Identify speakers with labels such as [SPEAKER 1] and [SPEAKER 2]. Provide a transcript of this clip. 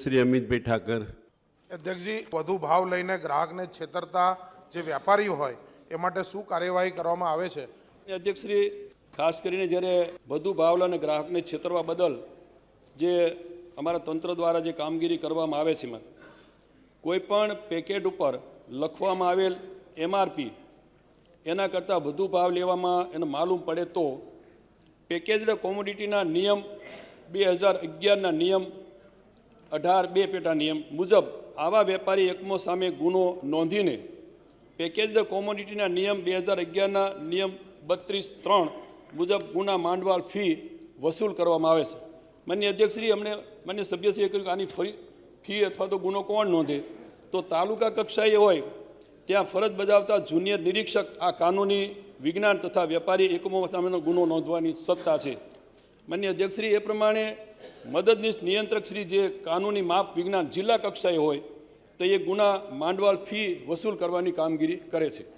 [SPEAKER 1] શ્રી અમિતભાઈ ઠાકર.
[SPEAKER 2] અધ્યક્ષજી વધુ ભાવ લઈને ગ્રાહકને છેતરતા જે વેપારીઓ હોય એ માટે શું કાર્યવાહી કરવામાં આવે છે?
[SPEAKER 3] અધ્યક્ષશ્રી ખાસ કરીને જ્યારે વધુ ભાવ લઈને ગ્રાહકને છેતરવા બદલ જે અમારા તંત્ર દ્વારા જે કામગીરી કરવામાં આવે છે એમાં કોઈ પણ પેકેટ ઉપર લખવામાં આવેલ એમઆરપી એના કરતાં વધુ ભાવ લેવામાં એને માલુમ પડે તો પેકેજડ કોમોડિટીના નિયમ બે હજાર અગિયારના નિયમ અઢાર બે પેટા નિયમ મુજબ આવા વેપારી એકમો સામે ગુનો નોંધીને પેકેજડ કોમોડિટીના નિયમ બે હજાર અગિયારના નિયમ બત્રીસ ત્રણ મુજબ ગુના માંડવાળ ફી વસૂલ કરવામાં આવે છે. માન્ય અધ્યક્ષશ્રી, અમને માન્ય સભ્યશ્રીએ કહ્યું કે આની ફરી ફી અથવા તો ગુનો કોણ નોંધે? તો તાલુકા કક્ષાએ હોય ત્યાં ફરજ બજાવતા જુનિયર નિરીક્ષક આ કાનૂની વિજ્ઞાન તથા વેપારી એકમો સામેનો ગુનો નોંધવાની સત્તા છે. માન્ય અધ્યક્ષશ્રી, એ પ્રમાણે મદદનીશ નિયંત્રક શ્રી જે કાનૂની માપ વિજ્ઞાન જિલ્લા કક્ષાએ હોય, તો એ ગુના માંડવાળ ફી વસૂલ કરવાની કામગીરી કરે છે.